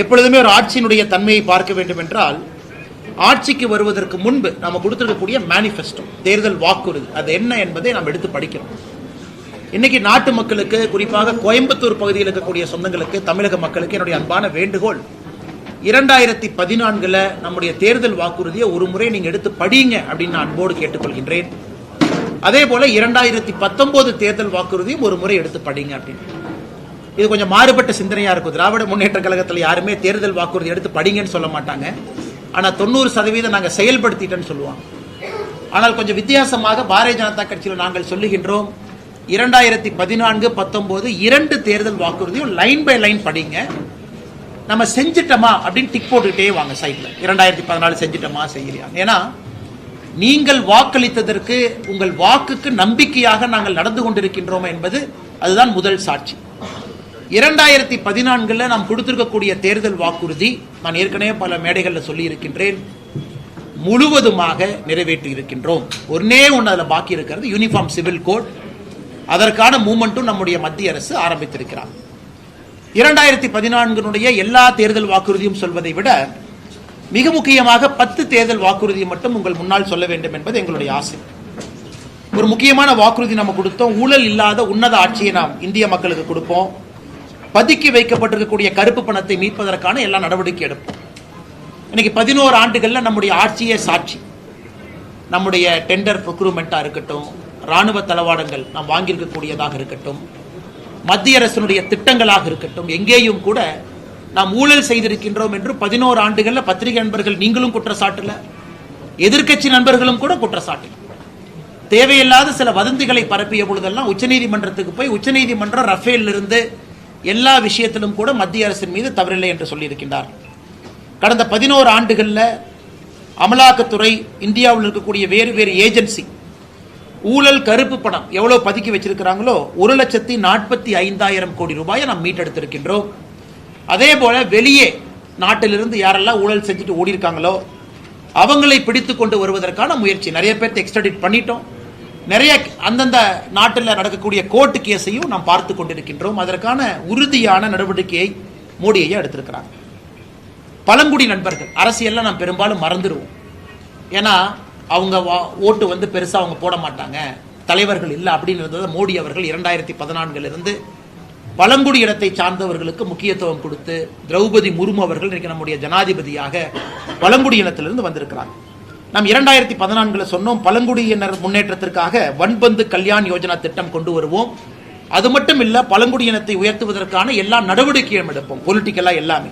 எப்பொழுதுமே ஒரு ஆட்சியினுடைய தன்மையை பார்க்க வேண்டும் என்றால் ஆட்சிக்கு வருவதற்கு முன்பு நம்ம கொடுத்துருக்கக்கூடிய மேனிஃபெஸ்டோ தேர்தல் வாக்குறுதி அது என்ன என்பதை நாம் எடுத்து படிக்கிறோம். இன்னைக்கு நாட்டு மக்களுக்கு குறிப்பாக கோயம்புத்தூர் பகுதியில் இருக்கக்கூடிய சொந்தங்களுக்கு தமிழக மக்களுக்கு என்னுடைய அன்பான வேண்டுகோள் இரண்டாயிரத்தி பதினான்குல நம்முடைய தேர்தல் வாக்குறுதியை ஒரு முறை நீங்க எடுத்து படியுங்க அப்படின்னு நான் அன்போடு கேட்டுக்கொள்கின்றேன். அதே போல இரண்டாயிரத்தி பத்தொன்பது தேர்தல் வாக்குறுதியும் ஒரு முறை எடுத்து படிங்க அப்படின்னு. இது கொஞ்சம் மாறுபட்ட சிந்தனையாக இருக்கும். திராவிட முன்னேற்ற கழகத்தில் யாருமே தேர்தல் வாக்குறுதி எடுத்து படிங்கன்னு சொல்ல மாட்டாங்க. ஆனால் தொண்ணூறு சதவீதம் நாங்கள் செயல்படுத்திட்டேன்னு சொல்லுவாங்க ஆனால் கொஞ்சம் வித்தியாசமாக பாரதிய ஜனதா கட்சியில் நாங்கள் சொல்லுகின்றோம் இரண்டாயிரத்தி பதினான்கு பத்தொம்போது இரண்டு தேர்தல் வாக்குறுதியும் லைன் பை லைன் படிங்க. நம்ம செஞ்சிட்டோமா அப்படின்னு டிக் போட்டுக்கிட்டே வாங்க சைட்ல இரண்டாயிரத்தி பதினாலு செஞ்சிட்டோமா செய்யலையா? ஏன்னா நீங்கள் வாக்களித்ததற்கு உங்கள் வாக்குக்கு நம்பிக்கையாக நாங்கள் நடந்து கொண்டிருக்கின்றோம் என்பது அதுதான் முதல் சாட்சி. இரண்டாயிரத்தி பதினான்குல நாம் கொடுத்திருக்கக்கூடிய தேர்தல் வாக்குறுதி நான் ஏற்கனவே பல மேடைகளில் சொல்லி இருக்கின்றேன் முழுவதுமாக நிறைவேற்றி இருக்கின்றோம் ஒன்னே ஒன்று அதில் பாக்கி இருக்கிறது. யூனிஃபார்ம் சிவில் கோட் அதற்கான மூமெண்ட்டும் நம்முடைய மத்திய அரசு ஆரம்பித்திருக்கிறார். இரண்டாயிரத்தி பதினான்கினுடைய எல்லா தேர்தல் வாக்குறுதியும் சொல்வதை விட மிக முக்கியமாக பத்து தேர்தல் வாக்குறுதியை மட்டும் உங்கள் முன்னால் சொல்ல வேண்டும் என்பது எங்களுடைய ஆசை. ஒரு முக்கியமான வாக்குறுதி நம்ம கொடுத்தோம். ஊழல் இல்லாத உன்னத ஆட்சியை நாம் இந்திய மக்களுக்கு கொடுப்போம். பதுக்கி வைக்கப்பட்டிருக்கக்கூடிய கருப்பு பணத்தை மீட்பதற்கான எல்லா நடவடிக்கை எடுப்போம். இன்னைக்கு பதினோரு ஆண்டுகள்ல நம்முடைய ஆட்சியே சாட்சி. நம்முடைய டெண்டர் ப்ரொக்யூர்மெண்ட்டா இருக்கட்டும் ராணுவ தளவாடங்கள் நாம் வாங்கியிருக்கக்கூடியதாக இருக்கட்டும் மத்திய அரசினுடைய திட்டங்களாக இருக்கட்டும் எங்கேயும் கூட நாம் ஊழல் செய்திருக்கின்றோம் என்று பதினோரு ஆண்டுகளில் பத்திரிகை நண்பர்கள் நீங்களும் குற்றச்சாட்டில் எதிர்க்கட்சி நண்பர்களும் கூட குற்றச்சாட்டில். தேவையில்லாத சில வதந்திகளை பரப்பிய பொழுதெல்லாம் உச்சநீதிமன்றத்துக்கு போய் உச்சநீதிமன்றம் ரஃபேல் இருந்து எல்லா விஷயத்திலும் கூட மத்திய அரசின் மீது தவறில்லை என்று சொல்லியிருக்கின்றார். கடந்த பதினோரு ஆண்டுகளில் அமலாக்கத்துறை இந்தியாவில் இருக்கக்கூடிய வேறு வேறு ஏஜென்சி ஊழல் கருப்பு பணம் எவ்வளோ பதுக்கி வச்சிருக்கிறாங்களோ ஒரு லட்சத்தி நாற்பத்தி ஐந்தாயிரம் கோடி ரூபாயை நாம் மீட்டெடுத்திருக்கின்றோம். அதே போல வெளியே நாட்டிலிருந்து யாரெல்லாம் ஊழல் செஞ்சுட்டு ஓடி இருக்காங்களோ அவங்களை பிடித்து கொண்டு வருவதற்கான முயற்சி. நிறைய பேர்த்து எக்ஸ்டடிட் பண்ணிட்டோம். நிறைய அந்தந்த நாட்டில் நடக்கக்கூடிய கோர்ட்டு கேஸையும் நாம் பார்த்து கொண்டிருக்கின்றோம். அதற்கான உறுதியான நடவடிக்கையை மோடி ஐயா எடுத்திருக்கிறாங்க பழங்குடி நண்பர்கள் அரசியல்ல நாம் பெரும்பாலும் மறந்துடுவோம். ஏன்னா அவங்க வா- ஓட்டு வந்து பெருசா அவங்க போட மாட்டாங்க. தலைவர்கள் இல்லை அப்படின்னு மோடி அவர்கள் இரண்டாயிரத்தி பதினான்கிலிருந்து பழங்குடி இடத்தை சார்ந்தவர்களுக்கு முக்கியத்துவம் கொடுத்து திரௌபதி முர்மு அவர்கள் இன்னைக்கு நம்முடைய ஜனாதிபதியாக பழங்குடி இனத்திலிருந்து வந்திருக்கிறாங்க நாம் இரண்டாயிரத்தி பதினான்குல சொன்னோம் பழங்குடியினர் முன்னேற்றத்திற்காக வன்பந்து கல்யாண் யோஜனா திட்டம் கொண்டு வருவோம். அது மட்டும் இல்ல பழங்குடியினத்தை உயர்த்துவதற்கான எல்லா நடவடிக்கையும் எடுப்போம். பொலிட்டிக்கலா எல்லாமே.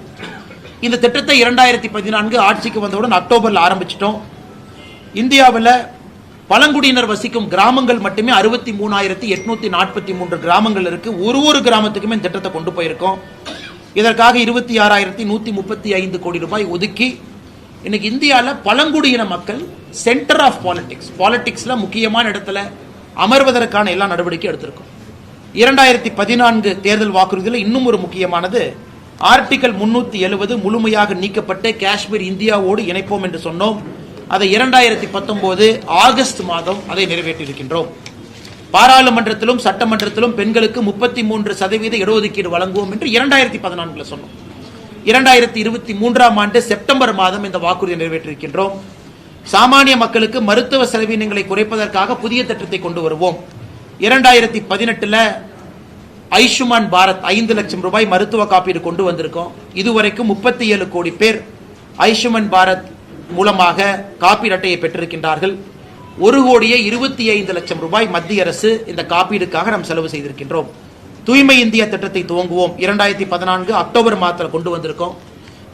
இந்த திட்டத்தை இரண்டாயிரத்தி பதினான்கு ஆட்சிக்கு வந்தவுடன் அக்டோபர்ல ஆரம்பிச்சிட்டோம். இந்தியாவில் பழங்குடியினர் வசிக்கும் கிராமங்கள் மட்டுமே அறுபத்தி மூணாயிரத்தி எட்நூத்தி நாற்பத்தி மூன்று கிராமங்கள் இருக்கு. ஒரு ஒரு கிராமத்துக்குமே இந்த திட்டத்தை கொண்டு போயிருக்கோம். இதற்காக இருபத்தி ஆறாயிரத்தி நூத்தி முப்பத்தி ஐந்து கோடி ரூபாய் ஒதுக்கி இன்னைக்கு இந்தியாவில் பழங்குடியின மக்கள் சென்டர் ஆஃப் பாலிடிக்ஸ் பாலிட்டிக்ஸில் முக்கியமான இடத்துல அமர்வதற்கான எல்லா நடவடிக்கையும் எடுத்திருக்கோம். இரண்டாயிரத்தி பதினான்கு தேர்தல் வாக்குறுதியில் இன்னும் ஒரு முக்கியமானது ஆர்டிகல் முன்னூற்றி எழுபது முழுமையாக நீக்கப்பட்டு காஷ்மீர் இந்தியாவோடு இணைப்போம் என்று சொன்னோம். அதை இரண்டாயிரத்தி பத்தொன்பது ஆகஸ்ட் மாதம் அதை நிறைவேற்றியிருக்கின்றோம். பாராளுமன்றத்திலும் சட்டமன்றத்திலும் பெண்களுக்கு முப்பத்தி மூன்று சதவீத இடஒதுக்கீடு வழங்குவோம் என்று இரண்டாயிரத்தி பதினான்குல சொன்னோம். இரண்டாயிரத்தி இருபத்தி மூன்றாம் ஆண்டு செப்டம்பர் மாதம் இந்த வாக்குறுதியை நிறைவேற்றிருக்கின்றோம் சாமானிய மக்களுக்கு மருத்துவ செலவினங்களை குறைப்பதற்காக புதிய திட்டத்தை கொண்டு வருவோம். இரண்டாயிரத்தி பதினெட்டுல ஐஷுமான் பாரத் ஐந்து லட்சம் ரூபாய் மருத்துவ காப்பீடு கொண்டு வந்திருக்கோம். இதுவரைக்கும் முப்பத்தி ஏழு கோடி பேர் ஐஷுமான் பாரத் மூலமாக காப்பீடு அட்டையை பெற்றிருக்கின்றார்கள். ஒரு கோடியே இருபத்தி ஐந்து லட்சம் ரூபாய் மத்திய அரசு இந்த காப்பீடுக்காக நாம் செலவு செய்திருக்கின்றோம். தூய்மை இந்தியா திட்டத்தை துவங்குவோம். இரண்டாயிரத்தி பதினான்கு அக்டோபர் மாதத்தில் கொண்டு வந்திருக்கோம்.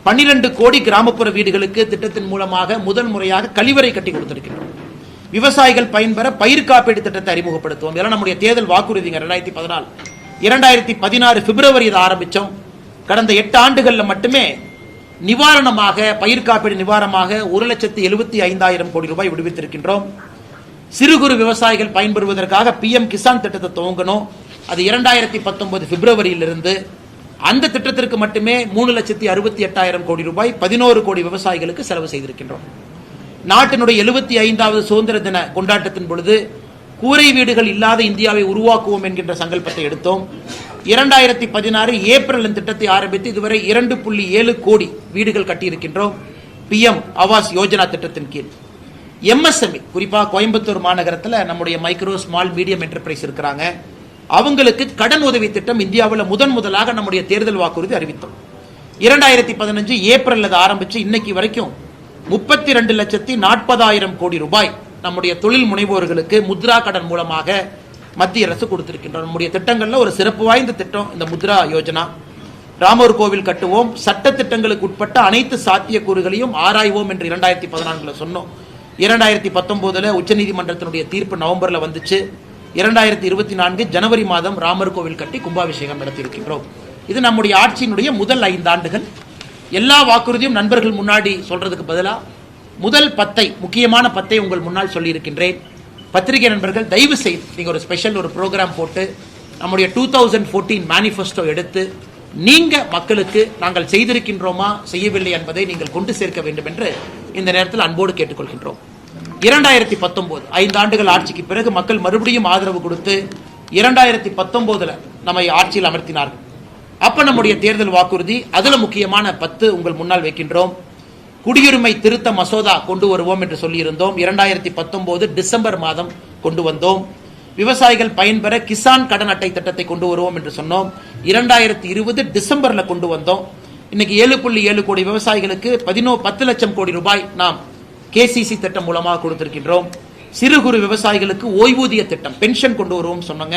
பன்னிரண்டு கோடி கிராமப்புற வீடுகளுக்கு திட்டத்தின் மூலமாக முதல் முறையாக கழிவறை கட்டி கொடுத்திருக்கின்றோம் விவசாயிகள் பயன்பெற பயிர் காப்பீடு திட்டத்தை அறிமுகப்படுத்துவோம். இதெல்லாம் நம்முடைய தேர்தல் வாக்குறுதிங்க. ரெண்டாயிரத்தி பதினாலு. இரண்டாயிரத்தி பதினாறு பிப்ரவரி இதை ஆரம்பிச்சோம். கடந்த எட்டு ஆண்டுகள்ல மட்டுமே நிவாரணமாக பயிர் காப்பீடு நிவாரணமாக ஒரு லட்சத்தி எழுபத்தி ஐந்தாயிரம் கோடி ரூபாய் விடுவித்திருக்கின்றோம். சிறு குறு விவசாயிகள் பயன்பெறுவதற்காக பிஎம் கிசான் திட்டத்தை துவங்கணும். அது இரண்டாயிரத்தி பத்தொன்பது பிப்ரவரியிலிருந்து அந்த திட்டத்திற்கு மட்டுமே மூணு லட்சத்தி அறுபத்தி எட்டாயிரம் கோடி ரூபாய் பதினோரு கோடி விவசாயிகளுக்கு செலவு செய்திருக்கின்றோம். நாட்டினுடைய எழுபத்தி ஐந்தாவது சுதந்திர தின கொண்டாட்டத்தின் பொழுது கூரை வீடுகள் இல்லாத இந்தியாவை உருவாக்குவோம் என்கின்ற சங்கல்பத்தை எடுத்தோம். இரண்டாயிரத்தி பதினாறு ஏப்ரல் திட்டத்தை ஆரம்பித்து இதுவரை இரண்டு புள்ளி ஏழு கோடி வீடுகள் கட்டியிருக்கின்றோம். பிஎம் ஆவாஸ் யோஜனா திட்டத்தின் கீழ். எம்எஸ்எம்இ குறிப்பாக கோயம்புத்தூர் மாநகரத்தில் நம்முடைய மைக்ரோ ஸ்மால் மீடியம் என்டர்பிரைஸ் இருக்கிறாங்க. அவங்களுக்கு கடன் உதவி திட்டம் இந்தியாவில் முதன் முதலாக நம்முடைய தேர்தல் வாக்குறுதி அறிவித்தோம். இரண்டாயிரத்தி பதினஞ்சு ஏப்ரல் அது ஆரம்பிச்சு இன்னைக்கு வரைக்கும் முப்பத்தி ரெண்டு லட்சத்தி நாற்பதாயிரம் கோடி ரூபாய் நம்முடைய தொழில் முனைவோர்களுக்கு முத்ரா கடன் மூலமாக மத்திய அரசு கொடுத்திருக்கின்றோம். நம்முடைய திட்டங்களில் ஒரு சிறப்பு வாய்ந்த திட்டம் இந்த முத்ரா யோஜனா. ராமர் கோவில் கட்டுவோம். சட்ட திட்டங்களுக்கு உட்பட்ட அனைத்து சாத்தியக்கூறுகளையும் ஆராய்வோம் என்று இரண்டாயிரத்தி பதினான்குல சொன்னோம். இரண்டாயிரத்தி பத்தொன்பதுல உச்சநீதிமன்றத்தினுடைய தீர்ப்பு நவம்பர்ல வந்துச்சு. இரண்டாயிரத்தி இருபத்தி நான்கு ஜனவரி மாதம் ராமர் கோவில் கட்டி கும்பாபிஷேகம் நடத்தியிருக்கின்றோம். இது நம்முடைய ஆட்சியினுடைய முதல் ஐந்து ஆண்டுகள் எல்லா வாக்குறுதியும் நண்பர்கள் முன்னாடி சொல்றதுக்கு பதிலாக முதல் பத்தை முக்கியமான பத்தை உங்கள் முன்னால் சொல்லியிருக்கின்றேன். பத்திரிகை நண்பர்கள் தயவு செய்து நீங்கள் ஒரு ஸ்பெஷல் ஒரு ப்ரோக்ராம் போட்டு நம்முடைய டூ தௌசண்ட் ஃபோர்டீன் மேனிஃபெஸ்டோ எடுத்து நீங்கள் மக்களுக்கு நாங்கள் செய்திருக்கின்றோமா செய்யவில்லை என்பதை நீங்கள் கொண்டு சேர்க்க வேண்டும் என்று இந்த நேரத்தில் அன்போடு கேட்டுக்கொள்கின்றோம். இரண்டாயிரத்தி பத்தொன்பது ஐந்து ஆண்டுகள் ஆட்சிக்கு பிறகு மக்கள் மறுபடியும் ஆதரவு கொடுத்து இரண்டாயிரத்தி பத்தொன்பதுல நம்மை ஆட்சியில் அமர்த்தினார்கள். அப்ப நம்முடைய தேர்தல் வாக்குறுதி அதுல முக்கியமான பத்து உங்கள் முன்னால் வைக்கின்றோம். குடியுரிமை திருத்த மசோதா கொண்டு வருவோம் என்று சொல்லியிருந்தோம். இரண்டாயிரத்தி பத்தொன்பது டிசம்பர் மாதம் கொண்டு வந்தோம். விவசாயிகள் பயன்பெற கிசான் கடன் அட்டை திட்டத்தை கொண்டு வருவோம் என்று சொன்னோம். இரண்டாயிரத்தி இருபது டிசம்பர்ல கொண்டு வந்தோம். இன்னைக்கு ஏழு புள்ளி ஏழு கோடி விவசாயிகளுக்கு பதினோ பத்து லட்சம் கோடி ரூபாய் நாம் கேசிசி திட்டம் மூலமாக கொடுத்திருக்கின்றோம். சிறு குறு விவசாயிகளுக்கு ஓய்வூதிய திட்டம் பென்ஷன் கொண்டு வருவோம் சொன்னாங்க.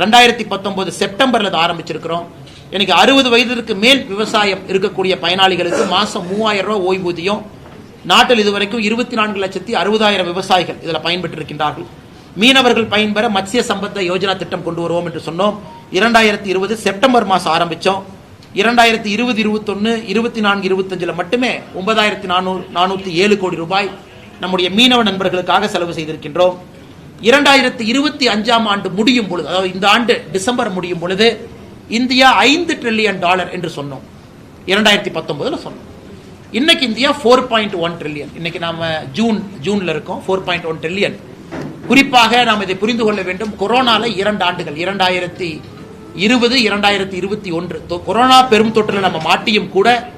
ரெண்டாயிரத்தி பத்தொன்பது செப்டம்பர்ல அதை ஆரம்பிச்சிருக்கிறோம். எனக்கு அறுபது வயதிற்கு மேல் விவசாயம் இருக்கக்கூடிய பயனாளிகளுக்கு மாசம் மூவாயிரம் ரூபாய் ஓய்வூதியம். நாட்டில் இதுவரைக்கும் இருபத்தி நான்கு லட்சத்தி அறுபதாயிரம் விவசாயிகள் இதில் பயன்பெற்றிருக்கின்றார்கள். மீனவர்கள் பயன்பெற மத்திய சம்பந்த யோஜனா திட்டம் கொண்டு வருவோம் என்று சொன்னோம். இரண்டாயிரத்தி இருபது செப்டம்பர் மாதம் ஆரம்பித்தோம். இரண்டாயிரத்தி இருபது இருபத்தொன்னு இருபத்தி நான்கு இருபத்தஞ்சில் மட்டுமே ஒன்பதாயிரத்தி நானூறு நானூற்றி ஏழு கோடி ரூபாய் நம்முடைய மீனவ நண்பர்களுக்காக செலவு செய்திருக்கின்றோம். இரண்டாயிரத்தி இருபத்தி அஞ்சாம் ஆண்டு முடியும் பொழுது அதாவது இந்த ஆண்டு டிசம்பர் முடியும் பொழுது இந்தியா ஐந்து ட்ரில்லியன் டாலர் என்று சொன்னோம். இரண்டாயிரத்தி பத்தொன்பதில் சொன்னோம். இன்னைக்கு India four point one trillion இன்னைக்கு நாம ஜூன் ஜூன்ல இருக்கோம். ஃபோர் பாயிண்ட் ஒன் ட்ரில்லியன் குறிப்பாக நாம் இதை புரிந்து கொள்ள வேண்டும். கொரோனால இரண்டு ஆண்டுகள் இரண்டாயிரத்தி இருபது இரண்டாயிரத்தி இருபத்தி ஒன்று. தொ- கொரோனா பெரும் தொற்றில் நம்ம மாட்டியும் கூட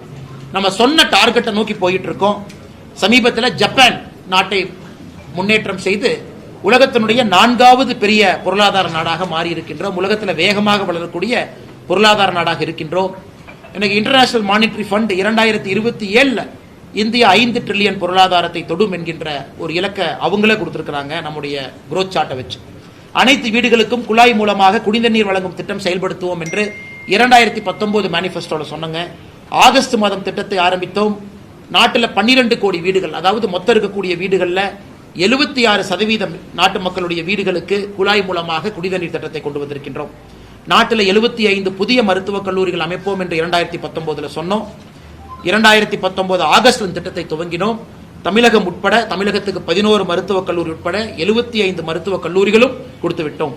நம்ம சொன்ன டார்கெட்டை நோக்கி போயிட்டு இருக்கோம் சமீபத்தில் ஜப்பான் நாட்டை முன்னேற்றம் செய்து உலகத்தினுடைய நான்காவது பெரிய பொருளாதார நாடாக மாறி இருக்கின்றோம் உலகத்தில் வேகமாக வளரக்கூடிய பொருளாதார நாடாக இருக்கின்றோம். எனக்கு இன்டர்நேஷனல் மானிட்டரி ஃபண்ட் இரண்டாயிரத்தி இருபத்தி ஏழில் இந்தியா ஐந்து ட்ரில்லியன் பொருளாதாரத்தை தொடும் என்கின்ற ஒரு இலக்கை அவங்களே கொடுத்துருக்குறாங்க. நம்முடைய குரோத் சார்ட்டை வச்சு. அனைத்து வீடுகளுக்கும் குழாய் மூலமாக குடிநீர் நீர் வழங்கும் திட்டம் செயல்படுத்துவோம் என்று இரண்டாயிரத்தி பத்தொன்பது மேனிஃபெஸ்டோல சொன்னாங்க. ஆகஸ்ட் மாதம் திட்டத்தை ஆரம்பித்தோம். நாட்டில் பன்னிரண்டு கோடி வீடுகள் அதாவது மொத்தம் இருக்கக்கூடிய வீடுகளில் எழுபத்தி ஆறு சதவீதம் நாட்டு மக்களுடைய வீடுகளுக்கு குழாய் மூலமாக குடிநீர் திட்டத்தை கொண்டு வந்திருக்கின்றோம். நாட்டில் எழுபத்தி ஐந்து புதிய மருத்துவக் கல்லூரிகள் அமைப்போம் என்று இரண்டாயிரத்தி பத்தொன்பதுல சொன்னோம். இரண்டாயிரத்தி பத்தொன்பது ஆகஸ்ட் திட்டத்தை துவங்கினோம். தமிழகம் உட்பட தமிழகத்துக்கு பதினோரு மருத்துவக் கல்லூரி உட்பட எழுபத்தி ஐந்து மருத்துவக் கல்லூரிகளும் கொடுத்துவிட்டோம்.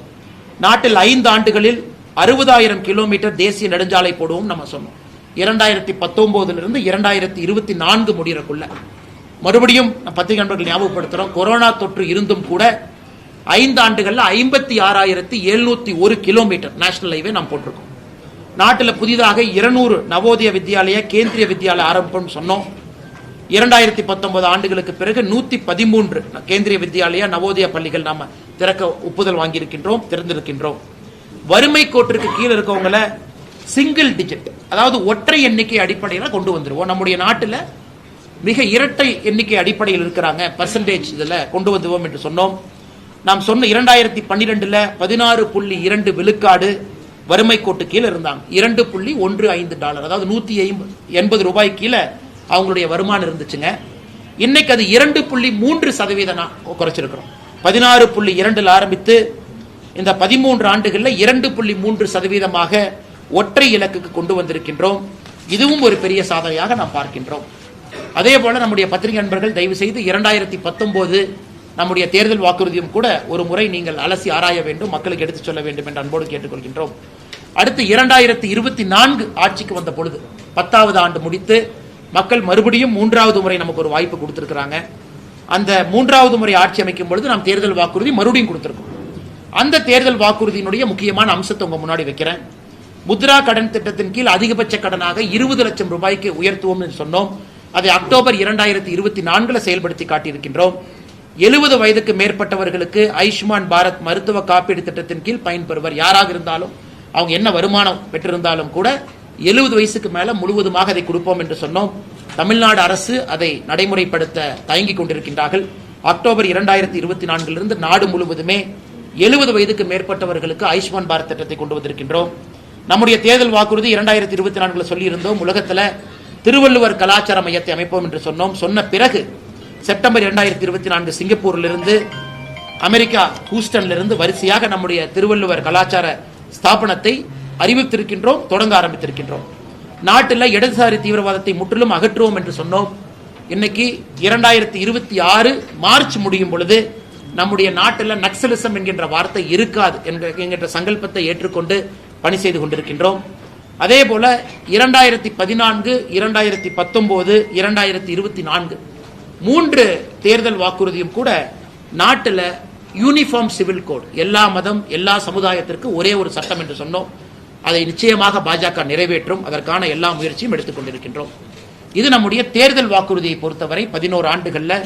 நாட்டில் ஐந்து ஆண்டுகளில் அறுபதாயிரம் கிலோமீட்டர் தேசிய நெடுஞ்சாலை போடுவோம் நம்ம சொன்னோம். இரண்டாயிரத்தி பத்தொன்பதுல இரண்டாயிரத்தி இருபத்தி நான்கு முடிகிறக்குள்ள மறுபடியும் பத்திரிகை நண்பர்கள் ஞாபகப்படுத்துகிறோம் கொரோனா தொற்று இருந்தும் கூட ஐந்து ஆண்டுகளில் ஐம்பத்தி ஆறாயிரத்தி எழுநூற்றி ஒரு கிலோமீட்டர் நேஷனல் ஹைவே நாம் போட்டிருக்கோம். நாட்டில் புதிதாக இருநூறு நவோதய வித்யாலய கேந்திரிய வித்யாலய ஆரம்பம்னு சொன்னோம். இரண்டாயிரத்தி பத்தொன்பது ஆண்டுகளுக்கு பிறகு நூத்தி பதிமூன்று கேந்திரிய வித்யாலயா நவோதயா பள்ளிகள் நாம திறக்க ஒப்புதல் வாங்கியிருக்கின்றோம் திறந்திருக்கின்றோம். வறுமை கோட்டிற்கு கீழே இருக்கவங்கள சிங்கிள் டிஜிட் அதாவது ஒற்றை எண்ணிக்கை அடிப்படையில் கொண்டு வந்துருவோம். நம்முடைய நாட்டில் மிக இரட்டை எண்ணிக்கை அடிப்படையில் இருக்கிறாங்க. பர்சன்டேஜ் இதில் கொண்டு வந்துவோம் என்று சொன்னோம். நாம் சொன்ன இரண்டாயிரத்தி பன்னிரெண்டுல பதினாறு புள்ளி இரண்டு விழுக்காடு வறுமை கோட்டு கீழே இருந்தாங்க. இரண்டு புள்ளி ஒன்று ஐந்து டாலர் அதாவது நூத்தி ஐம்பது எண்பது ரூபாய் கீழே அவங்களுடைய வருமானம் இருந்துச்சுங்க. இன்னைக்கு அது இரண்டு புள்ளி மூன்று சதவீதம் குறைச்சிருக்கிறோம். பதினாறு புள்ளி இரண்டில் ஆரம்பித்து இந்த பதிமூன்று ஆண்டுகளில் இரண்டு புள்ளி மூன்று சதவீதமாக ஒற்றை இலக்குக்கு கொண்டு வந்திருக்கின்றோம். இதுவும் ஒரு பெரிய சாதனையாக நாம் பார்க்கின்றோம். அதே போல நம்முடைய பத்திரிகை நண்பர்கள் தயவு செய்து இரண்டாயிரத்தி பத்தொன்பது நம்முடைய தேர்தல் வாக்குறுதியும் கூட ஒரு முறை நீங்கள் அலசி ஆராய வேண்டும் மக்களுக்கு எடுத்துச் சொல்ல வேண்டும் என்று அன்போடு கேட்டுக்கொள்கின்றோம். அடுத்து இரண்டாயிரத்தி இருபத்தி நான்கு ஆட்சிக்கு வந்த பொழுது பத்தாவது ஆண்டு முடித்து மக்கள் மறுபடியும் மூன்றாவது முறை நமக்கு ஒரு வாய்ப்பு கொடுத்திருக்கிறாங்க. அந்த மூன்றாவது முறை ஆட்சி அமைக்கும் பொழுது நாம் தேர்தல் வாக்குறுதி மறுபடியும் கொடுத்திருக்கோம். அந்த தேர்தல் வாக்குறுதியினுடைய முக்கியமான அம்சத்தை உங்க முன்னாடி வைக்கிறேன். முத்ரா கடன் திட்டத்தின் கீழ் அதிகபட்ச கடனாக இருபது லட்சம் ரூபாய்க்கு உயர்த்துவோம் என்று சொன்னோம். அதை அக்டோபர் இரண்டாயிரத்தி இருபத்தி நான்குல செயல்படுத்தி காட்டியிருக்கின்றோம். எழுபது வயதுக்கு மேற்பட்டவர்களுக்கு ஆயுஷ்மான் பாரத் மருத்துவ காப்பீடு திட்டத்தின் கீழ் பயன்பெறுவர் யாராக இருந்தாலும் அவங்க என்ன வருமானம் பெற்றிருந்தாலும் கூட எழுபது வயசுக்கு மேலே முழுவதுமாக அதை கொடுப்போம் என்று சொன்னோம். தமிழ்நாடு அரசு அதை நடைமுறைப்படுத்த தயங்கிக் கொண்டிருக்கின்றார்கள். அக்டோபர் இரண்டாயிரத்தி இருபத்தி நான்கிலிருந்து நாடு முழுவதுமே எழுபது வயதுக்கு மேற்பட்டவர்களுக்கு ஆயுஷ்மான் பாரத் திட்டத்தை கொண்டு வந்திருக்கின்றோம். நம்முடைய தேர்தல் வாக்குறுதி இரண்டாயிரத்தி இருபத்தி நான்கில் சொல்லியிருந்தோம். உலகத்தில் திருவள்ளுவர் கலாச்சார மையத்தை அமைப்போம் என்று சொன்னோம். சொன்ன பிறகு செப்டம்பர் இரண்டாயிரத்தி இருபத்தி நான்கு சிங்கப்பூரிலிருந்து அமெரிக்கா ஹூஸ்டன்லிருந்து வரிசையாக நம்முடைய திருவள்ளுவர் கலாச்சார ஸ்தாபனத்தை அறிவித்திருக்கின்றோம் தொடங்க ஆரம்பித்திருக்கின்றோம். நாட்டில் இடதுசாரி தீவிரவாதத்தை முற்றிலும் அகற்றுவோம் என்று சொன்னோம். இன்னைக்கு இரண்டாயிரத்தி இருபத்தி ஆறு மார்ச் முடியும் பொழுது நம்முடைய நாட்டில் நக்சலிசம் என்கின்ற வார்த்தை இருக்காது என்கின்ற சங்கல்பத்தை ஏற்றுக்கொண்டு பணி செய்து கொண்டிருக்கின்றோம். அதே போல இரண்டாயிரத்தி பதினான்கு இரண்டாயிரத்தி பத்தொன்பது இரண்டாயிரத்தி இருபத்தி நான்கு மூன்று தேர்தல் வாக்குறுதியும் கூட நாட்டில் யூனிஃபார்ம் சிவில் கோட் எல்லா மதம் எல்லா சமுதாயத்திற்கு ஒரே ஒரு சட்டம் என்று சொன்னோம். அதை நிச்சயமாக பாஜக நிறைவேற்றும். அதற்கான எல்லா முயற்சியும் எடுத்துக்கொண்டிருக்கின்றோம் இது நம்முடைய தேர்தல் வாக்குறுதியை பொறுத்தவரை பதினோரு ஆண்டுகளில்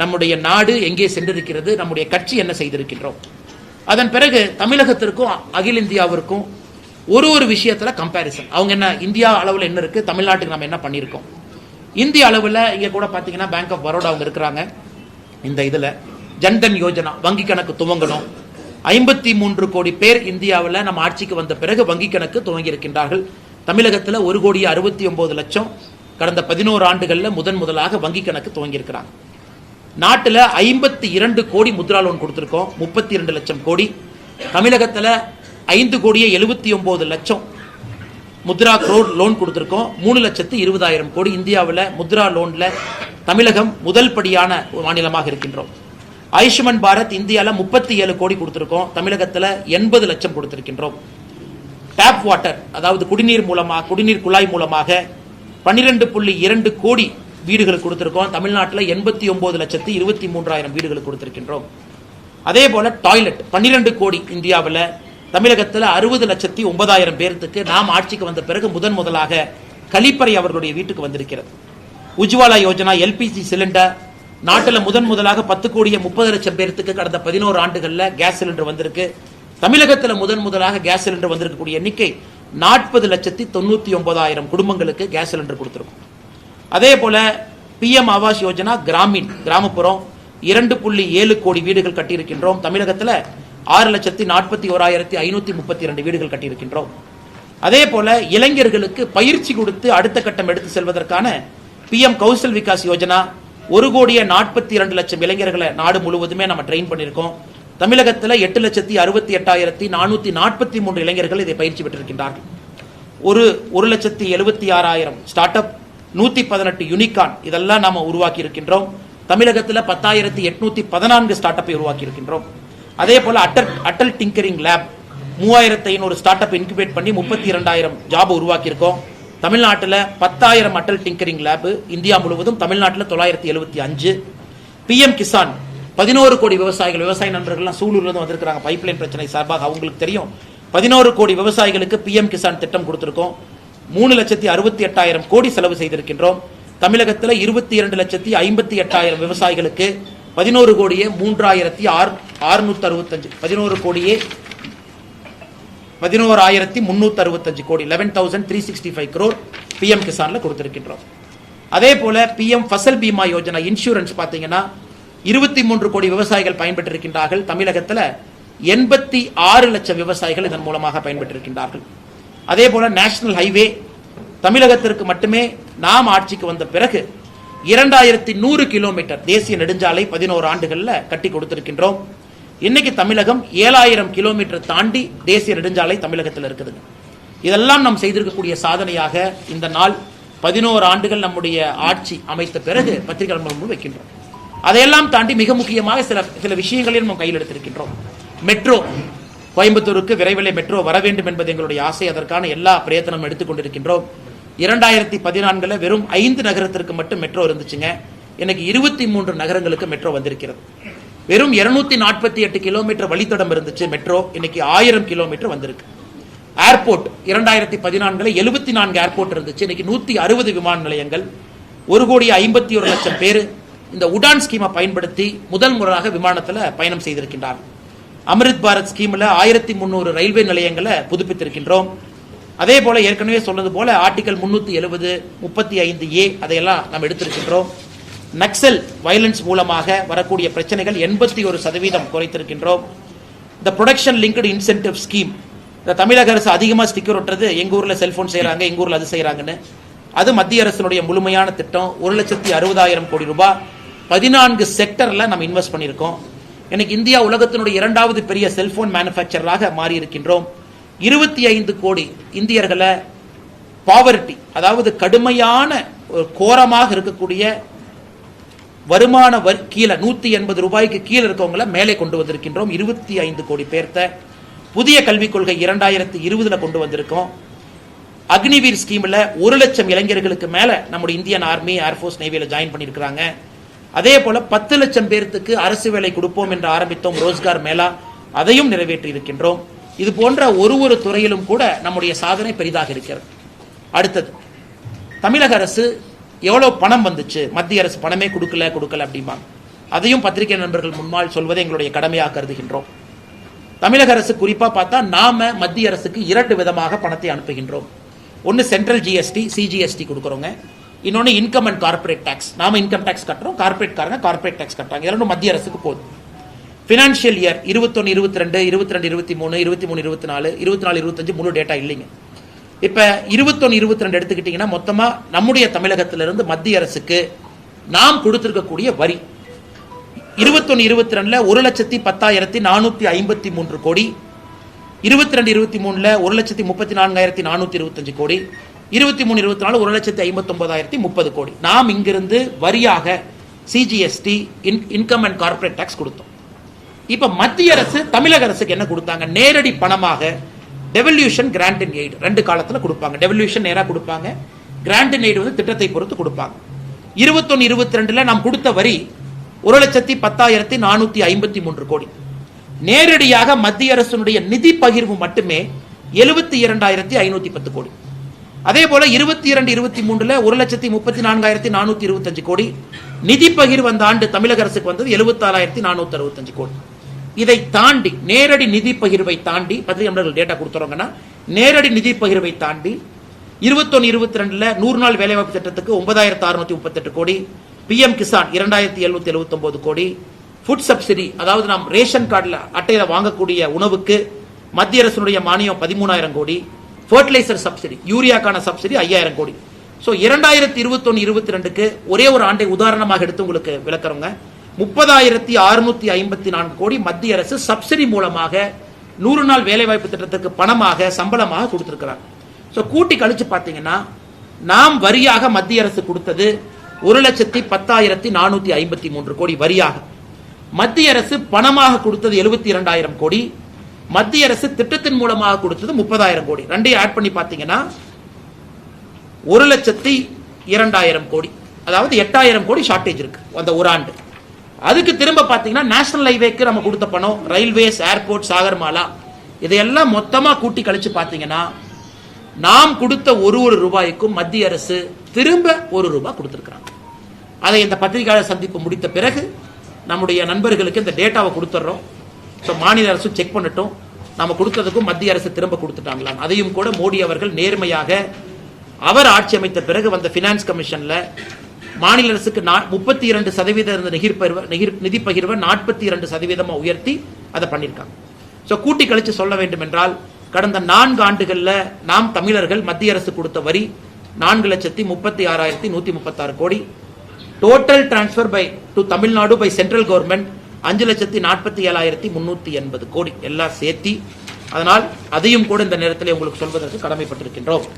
நம்முடைய நாடு எங்கே சென்றிருக்கிறது நம்முடைய கட்சி என்ன செய்திருக்கின்றோம். அதன் பிறகு தமிழகத்திற்கும் அகில இந்தியாவிற்கும் ஒரு ஒரு விஷயத்தில் கம்பேரிசன் அவங்க என்ன இந்தியா அளவில் என்ன இருக்கு தமிழ்நாட்டுக்கு நம்ம என்ன பண்ணியிருக்கோம்? இந்திய அளவில் இங்கே கூட பார்த்தீங்கன்னா பேங்க் ஆஃப் பரோடா அவங்க இருக்கிறாங்க. இந்த இதில் ஜன்தன் யோஜனா வங்கி கணக்கு துவங்கணும். ஐம்பத்தி மூன்று கோடி பேர் இந்தியாவில் நம்ம ஆட்சிக்கு வந்த பிறகு வங்கி கணக்கு துவங்கி இருக்கின்றார்கள். தமிழகத்தில் ஒரு கோடி அறுபத்தி ஒன்பது லட்சம் கடந்த பதினோரு ஆண்டுகளில் முதன் முதலாக வங்கி கணக்கு துவங்கியிருக்கிறாங்க நாட்டில் ஐம்பத்தி இரண்டு கோடி முத்ரா லோன் கொடுத்துருக்கோம். முப்பத்தி இரண்டு லட்சம் கோடி. தமிழகத்தில் ஐந்து கோடியே எழுபத்தி ஒன்பது லட்சம் முத்ரா குரோட் லோன் கொடுத்துருக்கோம். மூணு லட்சத்து இருபதாயிரம் கோடி இந்தியாவில் முத்ரா லோனில் தமிழகம் முதல் படியான மாநிலமாக இருக்கின்றோம். ஆயுஷ்மான் பாரத் இந்தியாவில் முப்பத்தி ஏழு கோடி கொடுத்துருக்கோம். தமிழகத்தில் எண்பது லட்சம் கொடுத்திருக்கின்றோம். டேப் வாட்டர் அதாவது குடிநீர் மூலமாக குடிநீர் குழாய் மூலமாக பன்னிரெண்டு புள்ளி இரண்டு கோடி வீடுகள் கொடுத்துருக்கோம். தமிழ்நாட்டில் எண்பத்தி ஒன்பது லட்சத்து இருபத்தி மூன்றாயிரம் வீடுகள் கொடுத்திருக்கின்றோம். அதே போல டாய்லெட் பன்னிரெண்டு கோடி இந்தியாவில் தமிழகத்தில் அறுபது லட்சத்தி ஒன்பதாயிரம் பேர்த்துக்கு நாம் ஆட்சிக்கு வந்த பிறகு முதன் முதலாக கழிப்பறை அவர்களுடைய வீட்டுக்கு வந்திருக்கிறது. உஜ்வாலா யோஜனா எல்பிஜி சிலிண்டர் நாட்டில் முதன் முதலாக பத்து கோடியே முப்பது லட்சம் பேர்த்துக்கு கடந்த பதினோரு ஆண்டுகளில் கேஸ் சிலிண்டர் வந்திருக்கு. தமிழகத்தில் முதன் முதலாக கேஸ் சிலிண்டர் வந்திருக்கக்கூடிய எண்ணிக்கை நாற்பது லட்சத்தி தொண்ணூத்தி ஒன்பதாயிரம் குடும்பங்களுக்கு கேஸ் சிலிண்டர் கொடுத்திருக்கும். அதே போல பிஎம் ஆவாஸ் யோஜனா கிராமின் கிராமப்புறம் இரண்டு புள்ளி ஏழு கோடி வீடுகள் கட்டியிருக்கின்றோம். தமிழகத்தில் ஆறு லட்சத்தி நாற்பத்தி ஓராயிரத்தி ஐநூத்தி முப்பத்தி இரண்டு வீடுகள் கட்டியிருக்கின்றோம். அதே போல இளைஞர்களுக்கு பயிற்சி கொடுத்து அடுத்த கட்டம் எடுத்து செல்வதற்கான பிஎம் கௌசல் விகாஸ் யோஜனா ஒரு கோடியே நாற்பத்தி இரண்டு லட்சம் இளைஞர்களை நாடு முழுவதுமே நம்ம ட்ரெயின் பண்ணியிருக்கோம். தமிழகத்தில் எட்டு லட்சத்தி அறுபத்தி எட்டாயிரத்தி நானூத்தி நாற்பத்தி மூன்று இளைஞர்கள் இதை பயிற்சி பெற்றிருக்கின்றார்கள். ஒரு ஒரு லட்சத்தி எழுபத்தி ஆறாயிரம் ஸ்டார்ட் அப் நூத்தி பதினெட்டு யூனிகான் இதெல்லாம் நாம உருவாக்கி இருக்கின்றோம் தமிழகத்தில் பத்தாயிரத்தி எட்நூத்தி பதினான்கு ஸ்டார்ட் அப்பை உருவாக்கி இருக்கின்றோம் அதே போல அட்டல் அட்டல் டிங்கரிங் லேப் மூவாயிரத்தி ஐநூறு ஸ்டார்ட் அப் இன்குபேட் பண்ணி முப்பத்தி இரண்டாயிரம் ஜாப் உருவாக்கியிருக்கோம். தமிழ்நாட்டில் பத்தாயிரம் அட்டல் டிங்கரிங் லேப் இந்தியா முழுவதும் தமிழ்நாட்டில் தொள்ளாயிரத்தி எழுபத்தி அஞ்சு. பிஎம் கிசான் பதினோரு கோடி விவசாயிகள் விவசாய நண்பர்கள்லாம் சூலூர்லேருந்து வந்திருக்கிறாங்க. பைப்லைன் பிரச்சனை சார்பாக அவங்களுக்கு தெரியும். பதினோரு கோடி விவசாயிகளுக்கு பிஎம் கிசான் திட்டம் கொடுத்துருக்கோம். மூணு லட்சத்தி அறுபத்தி எட்டாயிரம் கோடி செலவு செய்திருக்கின்றோம். தமிழகத்தில் இருபத்தி இரண்டு லட்சத்தி ஐம்பத்தி எட்டாயிரம் விவசாயிகளுக்கு பதினோரு கோடியே மூன்றாயிரத்தி ஆறு அறுநூத்தி அறுபத்தஞ்சு பதினோரு கோடியே பதினோராயிரத்தி முன்னூத்தி அறுபத்தஞ்சு கோடி eleven thousand three sixty five crore PM கிசான்ல கொடுத்திருக்கின்றோம். அதே போல பிஎம் ஃபசல் பீமா யோஜனா இன்சூரன்ஸ் பாத்தீங்கன்னா இருபத்தி மூன்று கோடி விவசாயிகள் பயன்பெற்றிருக்கின்றார்கள். தமிழகத்துல எண்பத்தி ஆறு லட்சம் விவசாயிகள் இதன் மூலமாக பயன்பெற்றிருக்கின்றார்கள். அதே போல நேஷனல் ஹைவே தமிழகத்திற்கு மட்டுமே நாம் ஆட்சிக்கு வந்த பிறகு இரண்டாயிரத்தி நூறு கிலோமீட்டர் தேசிய நெடுஞ்சாலை பதினோரு ஆண்டுகளில் கட்டி கொடுத்திருக்கின்றோம். இன்னைக்கு தமிழகம் ஏழாயிரம் கிலோமீட்டர் தாண்டி தேசிய நெடுஞ்சாலை தமிழகத்தில் இருக்குதுங்க இதெல்லாம் நாம் செய்திருக்கக்கூடிய சாதனையாக இந்த நாள் பதினோரு ஆண்டுகள் நம்முடைய ஆட்சி அமைத்த பிறகு பத்திரிகை முன்பு வைக்கின்றோம். அதையெல்லாம் தாண்டி மிக முக்கியமாக சில சில விஷயங்களையும் நாம் கையில் எடுத்திருக்கின்றோம். மெட்ரோ கோயம்புத்தூருக்கு விரைவிலே மெட்ரோ வர வேண்டும் என்பது எங்களுடைய ஆசை. அதற்கான எல்லா பிரயத்தனம் எடுத்துக்கொண்டிருக்கின்றோம் இரண்டாயிரத்தி பதினான்கில் வெறும் ஐந்து நகரத்திற்கு மட்டும் மெட்ரோ இருந்துச்சுங்க. இன்னைக்கு இருபத்தி மூன்று நகரங்களுக்கு மெட்ரோ வந்திருக்கிறது. வெறும் 248 நாற்பத்தி எட்டு கிலோமீட்டர் வழித்தடம் இருந்துச்சு மெட்ரோ. இன்னைக்கு ஆயிரம் கிலோமீட்டர் வந்திருக்கு. ஏர்போர்ட் இரண்டாயிரத்தி பதினான்குல எழுபத்தி நான்கு ஏர்போர்ட் இருந்துச்சு. இன்னைக்கு நூத்தி அறுபது விமான நிலையங்கள். ஒரு கோடி ஐம்பத்தி ஒரு லட்சம் பேர் இந்த உடான் ஸ்கீமை பயன்படுத்தி முதல் முறையாக விமானத்தில் பயணம் செய்திருக்கின்றார் அமிர்த் பாரத் ஸ்கீமில் ஆயிரத்தி முந்நூறு ரயில்வே நிலையங்களை புதுப்பித்திருக்கின்றோம். அதே போல ஏற்கனவே சொன்னது போல ஆர்டிகல் முன்னூத்தி எழுபது முப்பத்தி ஐந்து ஏ அதையெல்லாம் நாம் எடுத்திருக்கின்றோம். நக்சல் வயலன்ஸ் மூலமாக வரக்கூடிய பிரச்சனைகள் எண்பத்தி ஒரு சதவீதம் குறைத்திருக்கின்றோம். இந்த ப்ரொடக்ஷன் லிங்க்டு இன்சென்டிவ் ஸ்கீம் இந்த தமிழக அரசு அதிகமாக ஸ்டிக்கர் ஒட்டுறது எங்கள் ஊரில் செல்போன் செய்கிறாங்க எங்கள் ஊரில் அது செய்கிறாங்கன்னு அது மத்திய அரசினுடைய முழுமையான திட்டம். ஒரு லட்சத்தி அறுபதாயிரம் கோடி ரூபாய். பதினான்கு செக்டரில் நம்ம இன்வெஸ்ட் பண்ணியிருக்கோம். இன்னைக்கு இந்தியா உலகத்தினுடைய இரண்டாவது பெரிய செல்போன் மேனுஃபேக்சராக மாறி இருக்கின்றோம் இருபத்தி ஐந்து கோடி இந்தியர்களை பாவர்ட்டி அதாவது கடுமையான ஒரு கோரமாக இருக்கக்கூடிய வருமான வரி கீழே நூத்தி எண்பது ரூபாய்க்கு கீழே இருக்கவங்கள மேலே கொண்டு வந்திருக்கின்றோம். இருபத்தி ஐந்து கோடி பேர்த்த. புதிய கல்விக் கொள்கை இரண்டாயிரத்தி இருபதுல கொண்டு வந்திருக்கோம். அக்னிவீர் ஸ்கீம்ல ஒரு லட்சம் இளைஞர்களுக்கு மேல நம்முடைய இந்தியன் ஆர்மி ஏர்ஃபோர்ஸ் நேவியில ஜாயின் பண்ணியிருக்கிறாங்க அதே போல பத்து லட்சம் பேர்த்துக்கு அரசு வேலை கொடுப்போம் என்று ஆரம்பித்தோம் ரோஸ்கார் மேளா. அதையும் நிறைவேற்றி இருக்கின்றோம். இது போன்ற ஒரு ஒரு துறையிலும் கூட நம்முடைய சாதனை பெரிதாக இருக்கிறது. அடுத்தது தமிழக அரசு எவ்வளோ பணம் வந்துச்சு? மத்திய அரசு பணமே கொடுக்கல கொடுக்கல அப்படிம்பாங்க. அதையும் பத்திரிகை நண்பர்கள் முன்னால் சொல்வதை எங்களுடைய கடமையாக கருதுகின்றோம். தமிழக அரசு குறிப்பாக பார்த்தா நாம மத்திய அரசுக்கு இரண்டு விதமாக பணத்தை அனுப்புகின்றோம். ஒன்று சென்ட்ரல் ஜிஎஸ்டி சிஜிஎஸ்டி கொடுக்குறோங்க. இன்னொன்று இன்கம் அண்ட் கார்ப்பரேட் டேக்ஸ் நாம இன்கம் டேக்ஸ் கட்டுறோம் கார்ப்பரேட் காரங்க கார்ப்பரேட் டேக்ஸ் கட்டுறாங்க. இரண்டும் மத்திய அரசுக்கு போதும். ஃபினான்ஷியல் இயர் இருபத்தொன்னு இருபத்தி ரெண்டு இருபத்தி ரெண்டு இருபத்தி மூணு இருபத்தி மூணு இருபத்தி நாலு இருபத்தி நாலு இருபத்தஞ்சு முழு டேட்டா இல்லைங்க. இப்ப இருபத்தொன்னு இருபத்தி ரெண்டு எடுத்துக்கிட்டீங்கன்னா மொத்தமா நம்முடைய தமிழகத்திலிருந்து மத்திய அரசுக்கு நாம் கொடுத்திருக்கக்கூடிய வரி. இருபத்தொன்னு இருபத்தி ரெண்டுல ஒரு லட்சத்தி பத்தாயிரத்தி நானூத்தி ஐம்பத்தி மூன்று கோடி. இருபத்தி ரெண்டு இருபத்தி மூணுல ஒரு லட்சத்தி முப்பத்தி நான்காயிரத்தி நானூத்தி இருபத்தஞ்சு கோடி. இருபத்தி மூணு இருபத்தி நாலு ஒரு லட்சத்தி ஐம்பத்தி ஒன்பதாயிரத்தி முப்பது கோடி. நாம் இங்கிருந்து வரியாக CGST income and corporate tax கொடுத்தோம். இப்ப மத்திய அரசு தமிழக அரசுக்கு என்ன கொடுத்தாங்க? நேரடி பணமாக டெவல்யூஷன் கிராண்ட் இன் எய்ட் ரெண்டு காலத்துல கொடுப்பாங்க. டெவல்யூஷன் நேராக கொடுப்பாங்க. கிராண்ட் இன் எய்ட் வந்து திட்டத்தை பொறுத்து கொடுப்பாங்க. இருபத்தொன்னு இருபத்தி ரெண்டுல நாம் கொடுத்த வரி ஒரு லட்சத்தி பத்தாயிரத்தி நானூத்தி ஐம்பத்தி மூன்று கோடி. நேரடியாக மத்திய அரசினுடைய நிதி பகிர்வு மட்டுமே எழுபத்தி இரண்டாயிரத்தி ஐநூத்தி பத்து கோடி. அதே போல இருபத்தி இரண்டு இருபத்தி மூணுல ஒரு லட்சத்தி முப்பத்தி நான்காயிரத்தி நானூத்தி இருபத்தஞ்சு கோடி. நிதி பகிர்வு அந்த ஆண்டு தமிழக அரசுக்கு வந்தது எழுபத்தாறாயிரத்தி நானூத்தி அறுபத்தஞ்சு கோடி. இதை தாண்டி நேரடி நிதி பகிர்வை தாண்டி பத்திரிகை அமலர்கள் டேட்டா கொடுத்துறோங்கன்னா நேரடி நிதி பகிர்வை தாண்டி இருபத்தொன்னு இருபத்தி ரெண்டுல நூறு நாள் வேலைவாய்ப்பு திட்டத்துக்கு ஒன்பதாயிரத்தி அறுநூத்தி முப்பத்தெட்டு கோடி பிஎம் கிசான் இரண்டாயிரத்தி எழுநூத்தி எழுபத்தி கோடி ஃபுட் சப்சிடி அதாவது நாம் ரேஷன் கார்டில் அட்டையில் வாங்கக்கூடிய உணவுக்கு மத்திய அரசினுடைய மானியம் பதிமூணாயிரம் கோடி ஃபர்டிலைசர் சப்சிடி யூரியாக்கான சப்சிடி ஐயாயிரம் கோடி. ஸோ இரண்டாயிரத்தி இருபத்தொன்னு இருபத்தி ரெண்டுக்கு ஒரே ஒரு ஆண்டை உதாரணமாக எடுத்து உங்களுக்கு விளக்குறோங்க. முப்பதாயிரத்தி அறுநூத்தி ஐம்பத்தி நான்கு கோடி மத்திய அரசு சப்சிடி மூலமாக நூறு நாள் வேலைவாய்ப்பு திட்டத்துக்கு பணமாக சம்பளமாக கொடுத்திருக்கிறார் ஸோ கூட்டி கழிச்சு பார்த்தீங்கன்னா நாம் வரியாக மத்திய அரசு கொடுத்தது ஒரு லட்சத்தி பத்தாயிரத்தி நானூத்தி ஐம்பத்தி மூன்று கோடி வரியாக. மத்திய அரசு பணமாக கொடுத்தது எழுபத்தி இரண்டாயிரம் கோடி. மத்திய அரசு திட்டத்தின் மூலமாக கொடுத்தது முப்பதாயிரம் கோடி. ரெண்டையும் ஆட் பண்ணி பார்த்தீங்கன்னா ஒரு லட்சத்தி இரண்டாயிரம் கோடி. அதாவது எட்டாயிரம் கோடி ஷார்ட்டேஜ் இருக்கு அந்த ஒரு ஆண்டு. அதுக்கு திரும்ப பார்த்தீங்கன்னா நேஷனல் ஹைவேக்கு நம்ம கொடுத்த பணம் ரயில்வேஸ் ஏர்போர்ட் சாகர்மாலா இதையெல்லாம் மொத்தமாக கூட்டி கழிச்சு பார்த்தீங்கன்னா நாம் கொடுத்த ஒரு ஒரு ரூபாய்க்கும் மத்திய அரசு திரும்ப ஒரு ரூபாய் கொடுத்துருக்குறாங்க. அதை இந்த பத்திரிகையாளர் சந்திப்பு முடித்த பிறகு நம்முடைய நண்பர்களுக்கு இந்த டேட்டாவை கொடுத்துட்றோம் ஸோ மாநில அரசு செக் பண்ணட்டும். நம்ம கொடுத்ததுக்கும் மத்திய அரசு திரும்ப கொடுத்துட்டாங்களாம். அதையும் கூட மோடி அவர்கள் நேர்மையாக அவர் ஆட்சி அமைத்த பிறகு வந்த ஃபினான்ஸ் கமிஷனில் மாநில அரசுக்கு முப்பத்தி இரண்டு சதவீதம் இருந்த நிகிர் நிதி பகிர்வை நாற்பத்தி இரண்டு சதவீதமாக உயர்த்தி அதை பண்ணியிருக்காங்க ஸோ கூட்டி கழிச்சு சொல்ல வேண்டும் என்றால் கடந்த நான்கு ஆண்டுகளில் நாம் தமிழர்கள் மத்திய அரசு கொடுத்த வரி நான்கு லட்சத்தி முப்பத்தி ஆறாயிரத்தி நூத்தி முப்பத்தாறு கோடி. Total transfer by to Tamil Nadu by central government அஞ்சு லட்சத்தி நாற்பத்தி ஏழாயிரத்தி முன்னூத்தி எண்பது கோடி. எல்லாம் சேர்த்தி அதனால் அதையும் கூட இந்த நேரத்தில் உங்களுக்கு சொல்வதற்கு கடமைப்பட்டிருக்கின்றோம்.